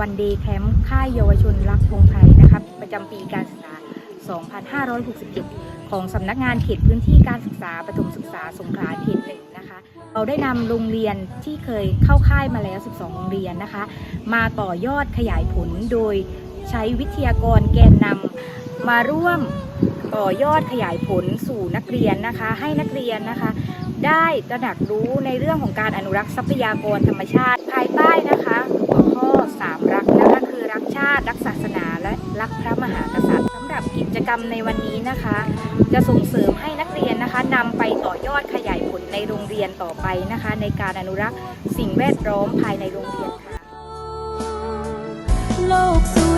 วันเดย์แคมป์ค่ายเยาวชนรักพงไทยนะครับประจำปีการศึกษา 2567 ของสำนักงานเขตพื้นที่การศึกษาประถมศึกษาสงขลาเขตหนึ่งนะคะเราได้นำโรงเรียนที่เคยเข้าค่ายมาแล้ว 12 โรงเรียนนะคะ มาต่อยอดขยายผลโดยใช้วิทยากรแกนนำมาร่วมต่อยอดขยายผลสู่นักเรียนนะคะ ให้นักเรียนนะคะ ได้ตระหนักรู้ในเรื่องของการอนุรักษ์ทรัพยากรธรรมชาติภายใต้นะคะ หัวข้อ 3 รักพระมหากษัตริย์สำหรับกิจกรรมในวันนี้นะคะ จะส่งเสริมให้นักเรียนนะคะนำไปต่อยอดขยายผลในโรงเรียนต่อไปนะคะ ในการอนุรักษ์สิ่งแวดล้อมภายในโรงเรียนค่ะโลกสวย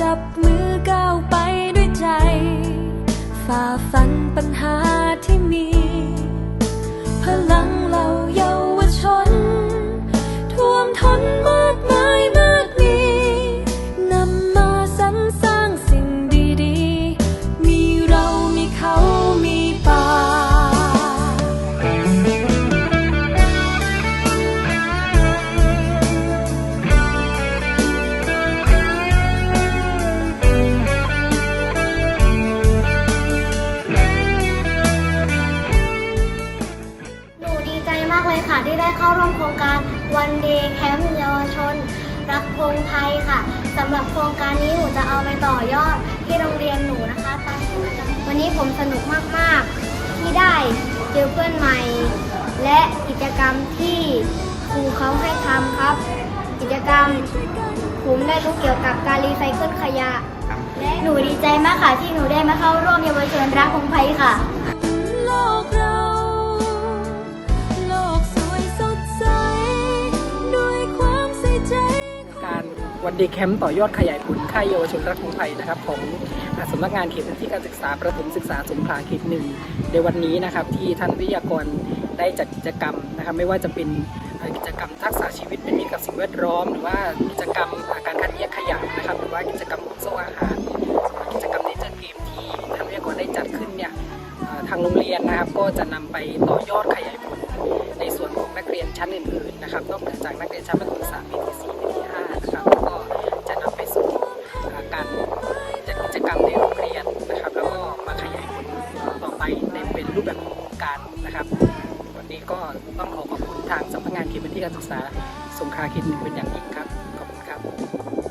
จับมือก้าวไปด้วยใจ ฝ่าฟัน รักพงไทยค่ะสำหรับโครงการนี้หนูจะเอาไปต่อยอดที่โรงเรียนหนูนะคะตามกิจกรรมวันนี้ผมสนุกมากๆ ที่ได้เจอเพื่อนใหม่ และกิจกรรมที่ครูเขาให้ทำครับ กิจกรรมผมได้รู้เกี่ยวกับการรีไซเคิลขยะ และหนูดีใจมากค่ะที่หนูได้มาเข้าร่วมเยาวชนรักพงไทยค่ะโลกเรา เดย์แคมป์ต่อยอดขยายผลค่ายเยาวชนรักของไทยนะครับของอสำนักงานเขตพื้นที่การศึกษาประถมศึกษาสงขลาเขตหนึ่งในวันนี้นะครับที่ท่านวิทยากรได้จัดกิจกรรมนะครับไม่ว่าจะเป็นกิจกรรมทักษะชีวิตเป็นมิตรกับสิ่งแวดล้อม หรือว่ากิจกรรมการคัดแยกขยะนะครับหรือว่ากิจกรรมของโซ่อาหารกิจกรรมเนเจอร์เกมที่ท่านวิทยากรได้จัดขึ้นเนี่ยทางโรงเรียนนะครับก็จะนำไปต่อยอดขยายผลในส่วนของนักเรียนชั้นอื่นๆนะครับนอกเหนือจากนักเรียนชั้นประถมศึกษาปีที่4ปีที่5นะครับี้ก็ต้องขอขอบคุณทางสำนักงานเขตพื้นที่การศึกษาสงขลาเขตเป็นอย่างยิ่งครับ ขอบคุณครับ